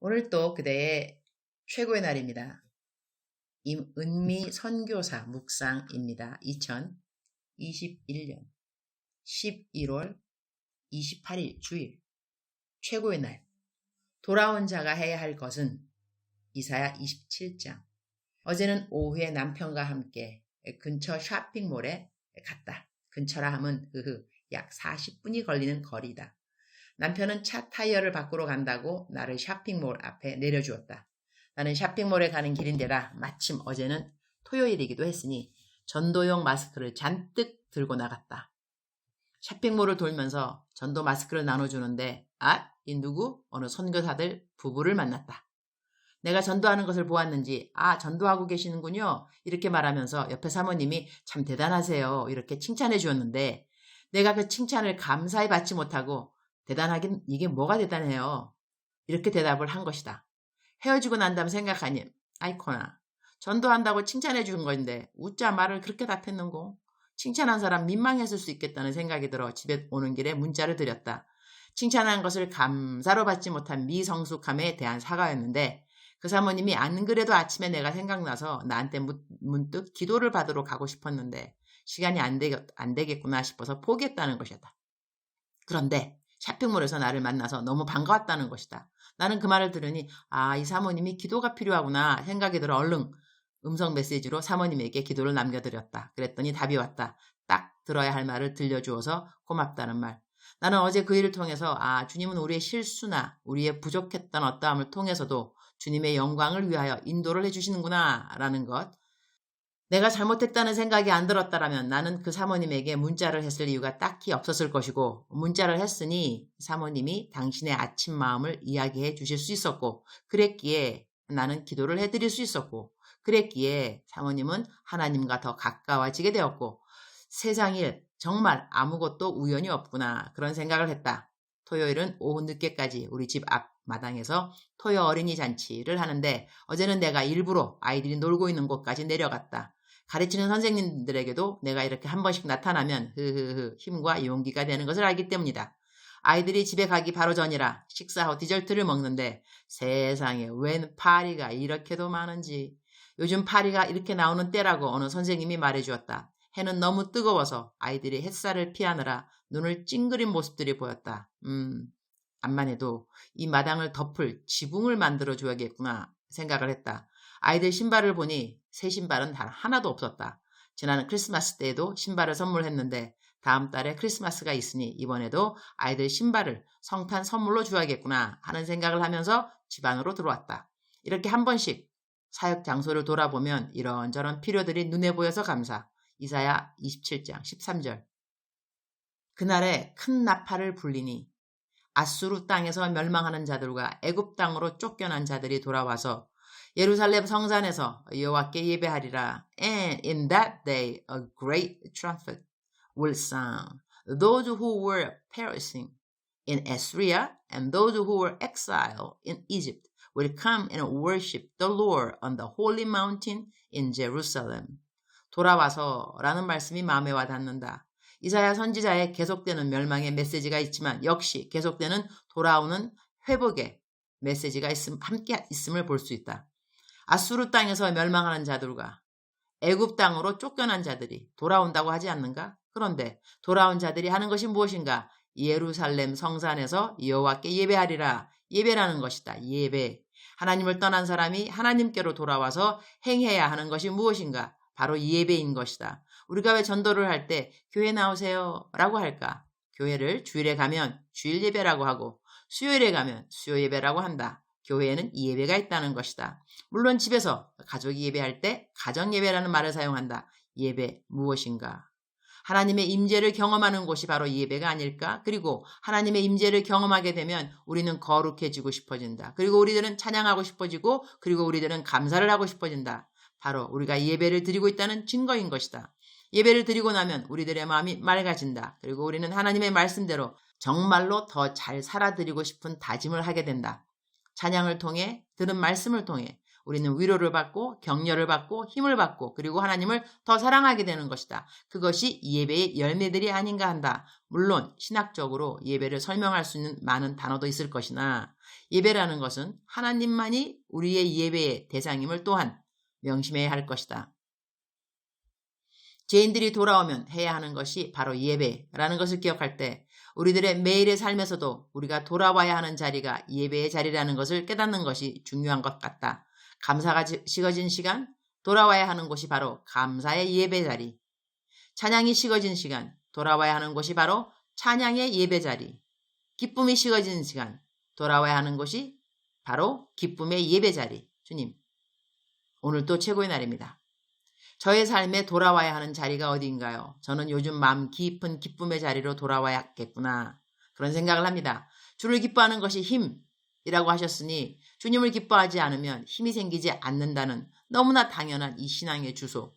오늘 또 그대의 최고의 날입니다. 임은미 선교사 묵상입니다. 2021년 11월 28일 주일 최고의 날 돌아온 자가 해야 할 것은 이사야 27장 어제는 오후에 남편과 함께 근처 쇼핑몰에 갔다. 근처라 함은 으흐 약 40분이 걸리는 거리다. 남편은 차 타이어를 바꾸러 간다고 나를 쇼핑몰 앞에 내려주었다. 나는 쇼핑몰에 가는 길인데라 마침 어제는 토요일이기도 했으니 전도용 마스크를 잔뜩 들고 나갔다. 쇼핑몰을 돌면서 전도 마스크를 나눠주는데 아, 이 누구? 어느 선교사들 부부를 만났다. 내가 전도하는 것을 보았는지 아 전도하고 계시는군요 이렇게 말하면서 옆에 사모님이 참 대단하세요 이렇게 칭찬해 주었는데 내가 그 칭찬을 감사히 받지 못하고 대단하긴 이게 뭐가 대단해요. 이렇게 대답을 한 것이다. 헤어지고 난 다음 생각하니 아이코나 전도한다고 칭찬해 준 건데 웃자 말을 그렇게 답했는고 칭찬한 사람 민망했을 수 있겠다는 생각이 들어 집에 오는 길에 문자를 드렸다. 칭찬한 것을 감사로 받지 못한 미성숙함에 대한 사과였는데 그 사모님이 안 그래도 아침에 내가 생각나서 나한테 문득 기도를 받으러 가고 싶었는데 시간이 안, 되겠, 안 되겠구나 싶어서 포기했다는 것이었다. 그런데 쇼핑몰에서 나를 만나서 너무 반가웠다는 것이다. 나는 그 말을 들으니 아, 이 사모님이 기도가 필요하구나 생각이 들어 얼른 음성 메시지로 사모님에게 기도를 남겨드렸다. 그랬더니 답이 왔다. 딱 들어야 할 말을 들려주어서 고맙다는 말. 나는 어제 그 일을 통해서 아, 주님은 우리의 실수나 우리의 부족했던 어떠함을 통해서도 주님의 영광을 위하여 인도를 해주시는구나 라는 것 내가 잘못했다는 생각이 안 들었다라면 나는 그 사모님에게 문자를 했을 이유가 딱히 없었을 것이고 문자를 했으니 사모님이 당신의 아침 마음을 이야기해 주실 수 있었고 그랬기에 나는 기도를 해드릴 수 있었고 그랬기에 사모님은 하나님과 더 가까워지게 되었고 세상일 정말 아무것도 우연이 없구나 그런 생각을 했다. 토요일은 오후 늦게까지 우리 집 앞 마당에서 토요 어린이 잔치를 하는데 어제는 내가 일부러 아이들이 놀고 있는 곳까지 내려갔다. 가르치는 선생님들에게도 내가 이렇게 한 번씩 나타나면 흐흐흐 힘과 용기가 되는 것을 알기 때문이다. 아이들이 집에 가기 바로 전이라 식사 후 디저트를 먹는데 세상에 웬 파리가 이렇게도 많은지 요즘 파리가 이렇게 나오는 때라고 어느 선생님이 말해주었다. 해는 너무 뜨거워서 아이들이 햇살을 피하느라 눈을 찡그린 모습들이 보였다. 음, 암만 해도 이 마당을 덮을 지붕을 만들어 줘야겠구나 생각을 했다. 아이들 신발을 보니 새 신발은 단 하나도 없었다. 지난 크리스마스 때에도 신발을 선물했는데 다음 달에 크리스마스가 있으니 이번에도 아이들 신발을 성탄 선물로 주어야겠구나 하는 생각을 하면서 집 안으로 들어왔다. 이렇게 한 번씩 사역 장소를 돌아보면 이런저런 필요들이 눈에 보여서 감사. 이사야 27장 13절. 그날에 큰 나팔을 불리니 아수르 땅에서 멸망하는 자들과 애굽 땅으로 쫓겨난 자들이 돌아와서 예루살렘 성산에서 여호와께 예배하리라. And in that day a great trumpet will sound. Those who were perishing in Assyria and those who were exiled in Egypt will come and worship the Lord on the holy mountain in Jerusalem. 돌아와서 라는 말씀이 마음에 와 닿는다. 이사야 선지자의 계속되는 멸망의 메시지가 있지만 역시 계속되는 돌아오는 회복의 메시지가 있음, 함께 있음을 볼 수 있다. 아수르 땅에서 멸망하는 자들과 애굽 땅으로 쫓겨난 자들이 돌아온다고 하지 않는가? 그런데 돌아온 자들이 하는 것이 무엇인가? 예루살렘 성산에서 여호와께 예배하리라. 예배라는 것이다. 예배. 하나님을 떠난 사람이 하나님께로 돌아와서 행해야 하는 것이 무엇인가? 바로 예배인 것이다. 우리가 왜 전도를 할 때 교회 나오세요 라고 할까? 교회를 주일에 가면 주일 예배라고 하고 수요일에 가면 수요 예배라고 한다. 교회에는 예배가 있다는 것이다. 물론 집에서 가족이 예배할 때 가정 예배라는 말을 사용한다. 예배 무엇인가? 하나님의 임재를 경험하는 곳이 바로 예배가 아닐까? 그리고 하나님의 임재를 경험하게 되면 우리는 거룩해지고 싶어진다. 그리고 우리들은 찬양하고 싶어지고 그리고 우리들은 감사를 하고 싶어진다. 바로 우리가 예배를 드리고 있다는 증거인 것이다. 예배를 드리고 나면 우리들의 마음이 맑아진다. 그리고 우리는 하나님의 말씀대로 정말로 더 잘 살아드리고 싶은 다짐을 하게 된다. 찬양을 통해 들은 말씀을 통해 우리는 위로를 받고 격려를 받고 힘을 받고 그리고 하나님을 더 사랑하게 되는 것이다. 그것이 예배의 열매들이 아닌가 한다. 물론 신학적으로 예배를 설명할 수 있는 많은 단어도 있을 것이나 예배라는 것은 하나님만이 우리의 예배의 대상임을 또한 명심해야 할 것이다. 죄인들이 돌아오면 해야 하는 것이 바로 예배라는 것을 기억할 때 우리들의 매일의 삶에서도 우리가 돌아와야 하는 자리가 예배의 자리라는 것을 깨닫는 것이 중요한 것 같다. 감사가 식어진 시간, 돌아와야 하는 곳이 바로 감사의 예배 자리. 찬양이 식어진 시간, 돌아와야 하는 곳이 바로 찬양의 예배 자리. 기쁨이 식어진 시간, 돌아와야 하는 곳이 바로 기쁨의 예배 자리. 주님, 오늘도 최고의 날입니다. 저의 삶에 돌아와야 하는 자리가 어디인가요? 저는 요즘 마음 깊은 기쁨의 자리로 돌아와야겠구나. 그런 생각을 합니다. 주를 기뻐하는 것이 힘이라고 하셨으니 주님을 기뻐하지 않으면 힘이 생기지 않는다는 너무나 당연한 이 신앙의 주소.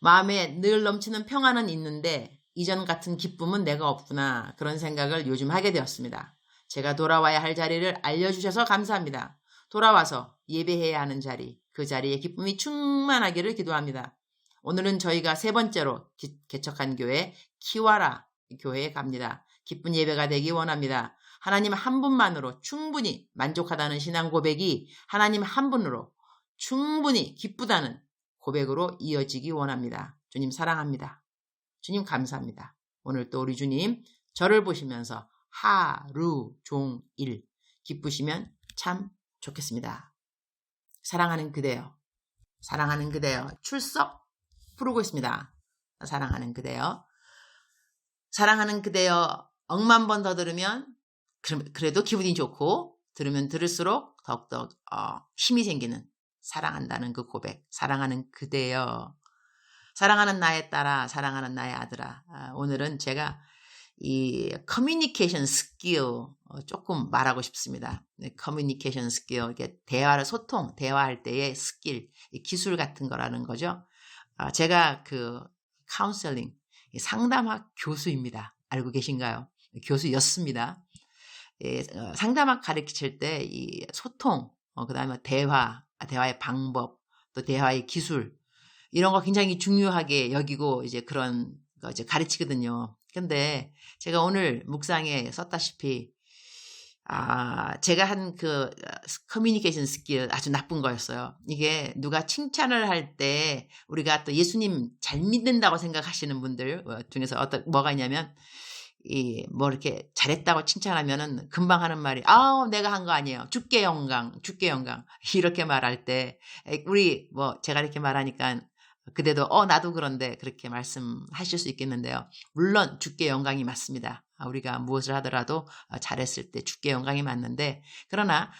마음에 늘 넘치는 평안은 있는데 이전 같은 기쁨은 내가 없구나. 그런 생각을 요즘 하게 되었습니다. 제가 돌아와야 할 자리를 알려주셔서 감사합니다. 돌아와서 예배해야 하는 자리, 그 자리에 기쁨이 충만하기를 기도합니다. 오늘은 저희가 세 번째로 개척한 교회 키와라 교회에 갑니다. 기쁜 예배가 되기 원합니다. 하나님 한 분만으로 충분히 만족하다는 신앙 고백이 하나님 한 분으로 충분히 기쁘다는 고백으로 이어지기 원합니다. 주님 사랑합니다. 주님 감사합니다. 오늘 또 우리 주님 저를 보시면서 하루 종일 기쁘시면 참 좋겠습니다. 사랑하는 그대요. 사랑하는 그대요. 출석 부르고 있습니다. 사랑하는 그대요. 사랑하는 그대요. 억만 번 더 들으면 그래도 기분이 좋고 들으면 들을수록 더욱더 어, 힘이 생기는 사랑한다는 그 고백. 사랑하는 그대요. 사랑하는 나의 딸아, 사랑하는 나의 아들아. 아, 오늘은 제가 이 커뮤니케이션 스킬 어, 조금 말하고 싶습니다. 커뮤니케이션 스킬, 이게 대화를 소통, 대화할 때의 스킬, 기술 같은 거라는 거죠. 아, 제가 그 카운셀링 상담학 교수입니다. 알고 계신가요? 교수였습니다. 예, 어, 상담학 가르칠 때 이 소통, 어, 그 다음에 대화, 대화의 방법, 또 대화의 기술 이런 거 굉장히 중요하게 여기고 이제 그런 거 이제 가르치거든요. 근데 제가 오늘 묵상에 썼다시피 아, 제가 한 그 커뮤니케이션 스킬 아주 나쁜 거였어요. 이게 누가 칭찬을 할 때 우리가 또 예수님 잘 믿는다고 생각하시는 분들 어, 중에서 어떤 뭐가 있냐면 이 뭐 이렇게 잘했다고 칭찬하면은 금방 하는 말이 아 내가 한 거 아니에요. 죽게 영광, 죽게 영광 이렇게 말할 때 우리 뭐 제가 이렇게 말하니까 그대도 어 나도 그런데 그렇게 말씀하실 수 있겠는데요. 물론 주께 영광이 맞습니다. 아, 우리가 무엇을 하더라도 어, 잘했을 때 주께 영광이 맞는데 그러나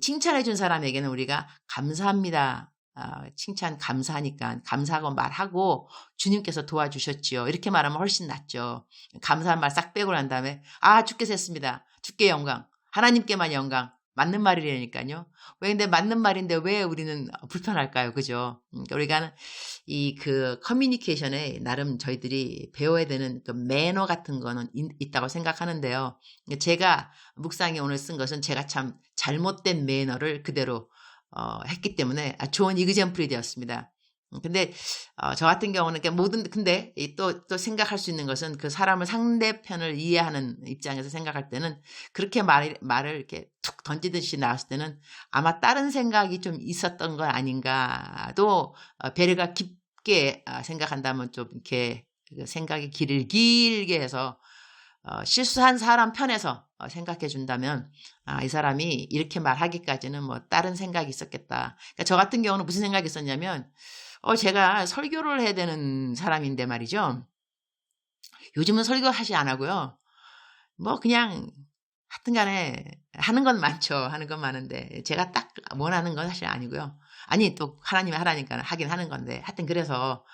칭찬해 준 사람에게는 우리가 감사합니다. 아, 칭찬 감사하니까 감사하고 말하고 주님께서 도와주셨지요. 이렇게 말하면 훨씬 낫죠. 감사한 말 싹 빼고 난 다음에 아 주께 셌습니다. 주께 영광. 하나님께만 영광. 맞는 말이라니까요. 왜 근데 맞는 말인데 왜 우리는 불편할까요? 그죠? 그러니까 우리가 이 그 커뮤니케이션에 나름 저희들이 배워야 되는 그 매너 같은 거는 있, 다고 생각하는데요. 제가 묵상에 오늘 쓴 것은 제가 참 잘못된 매너를 그대로 어, 했기 때문에 아, 좋은 이그젠플이 되었습니다. 음, 근데 어, 저 같은 경우는 모든 근데 또또 또 생각할 수 있는 것은 그 사람을 상대편을 이해하는 입장에서 생각할 때는 그렇게 말 말을 이렇게 툭 던지듯이 나왔을 때는 아마 다른 생각이 좀 있었던 건 아닌가도 어, 배려가 깊게 어, 생각한다면 좀 이렇게 그 생각의 길을 길게 해서 어, 실수한 사람 편에서 어, 생각해 준다면 아, 이 사람이 이렇게 말하기까지는 뭐 다른 생각이 있었겠다. 그러니까 저 같은 경우는 무슨 생각이 있었냐면 어, 제가 설교를 해야 되는 사람인데 말이죠. 요즘은 설교 하시 안 하고요. 뭐 그냥 하여튼 간에 하는 건 많죠. 하는 건 많은데 제가 딱 원하는 건 사실 아니고요. 아니 또 하나님이 하라니까 하긴 하는 건데 하여튼 그래서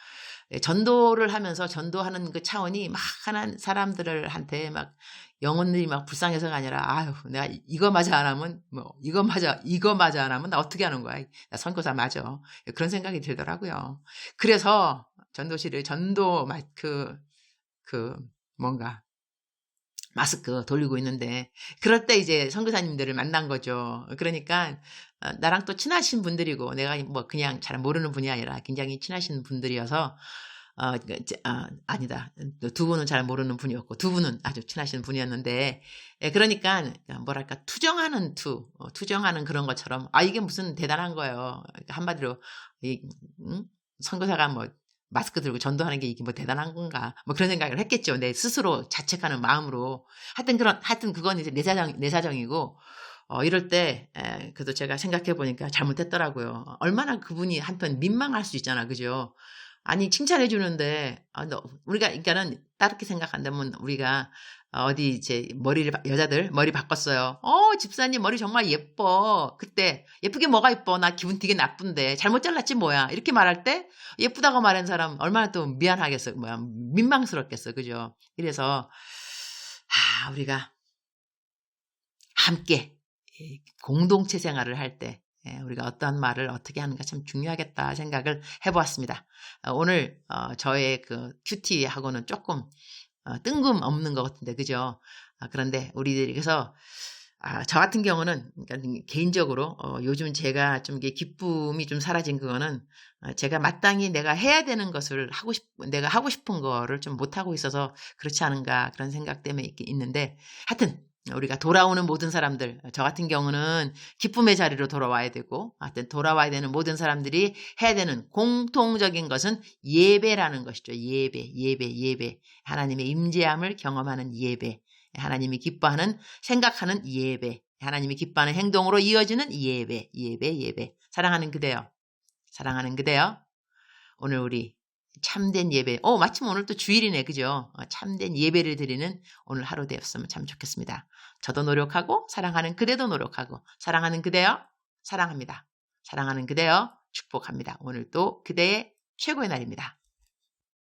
전도를 하면서 전도하는 그 차원이 막 하는 사람들을 한테 막 영혼들이 막 불쌍해서가 아니라 아유 내가 이거 맞아 안 하면 뭐 이거 맞아 이거 맞아 안 하면 나 어떻게 하는 거야? 나 선교사 맞아. 그런 생각이 들더라고요. 그래서 전도실을 전도 그그 그 뭔가 마스크 돌리고 있는데 그럴 때 이제 선교사님들을 만난 거죠. 그러니까 어, 나랑 또 친하신 분들이고 내가 뭐 그냥 잘 모르는 분이 아니라 굉장히 친하신 분들이어서 어, 그, 아, 아니다. 두 분은 잘 모르는 분이었고, 두 분은 아주 친하신 분이었는데, 예, 그러니까, 뭐랄까, 투정하는 투, 어, 투정하는 그런 것처럼, 아, 이게 무슨 대단한 거예요. 한마디로, 이, 음? 선교사가 뭐, 마스크 들고 전도하는 게 이게 뭐 대단한 건가. 뭐 그런 생각을 했겠죠. 내 스스로 자책하는 마음으로. 하여튼 그런, 하여튼 그건 이제 내 사정, 내 사정이고, 어, 이럴 때, 에, 그래도 제가 생각해 보니까 잘못했더라고요. 얼마나 그분이 한편 민망할 수 있잖아. 그죠? 아니 칭찬해 주는데 아, 너, 우리가 그러니까는 따르게 생각 한다면 우리가 어디 이제 머리를 여자들 머리 바꿨어요. 어 집사님 머리 정말 예뻐. 그때 예쁘게 뭐가 예뻐? 나 기분 되게 나쁜데 잘못 잘랐지 뭐야? 이렇게 말할 때 예쁘다고 말한 사람 얼마나 또 미안하겠어, 뭐야 민망스럽겠어, 그죠? 그래서 아 우리가 함께 공동체 생활을 할때 예, 우리가 어떠한 말을 어떻게 하는가 참 중요하겠다 생각을 해보았습니다. 어, 오늘 어, 저의 그 큐티하고는 조금 어, 뜬금없는 것 같은데 그죠? 아, 그런데 우리들에게서 아, 저 같은 경우는 그러니까 개인적으로 어, 요즘 제가 좀 기쁨이 좀 사라진 그거는 어, 제가 마땅히 내가 해야 되는 것을 하고 싶 내가 하고 싶은 거를 좀 못 하고 있어서 그렇지 않은가 그런 생각 때문에 있는데 하여튼 우리가 돌아오는 모든 사람들, 저 같은 경우는 기쁨의 자리로 돌아와야 되고, 하여튼 돌아와야 되는 모든 사람들이 해야 되는 공통적인 것은 예배라는 것이죠. 예배, 예배, 예배. 하나님의 임재함을 경험하는 예배. 하나님이 기뻐하는, 생각하는 예배. 하나님이 기뻐하는 행동으로 이어지는 예배, 예배, 예배. 사랑하는 그대요. 사랑하는 그대요. 오늘 우리 참된 예배. 어, 마침 오늘 또 주일이네. 그죠? 어, 참된 예배를 드리는 오늘 하루 되었으면 참 좋겠습니다. 저도 노력하고, 사랑하는 그대도 노력하고, 사랑하는 그대요? 사랑합니다. 사랑하는 그대요? 축복합니다. 오늘도 그대의 최고의 날입니다.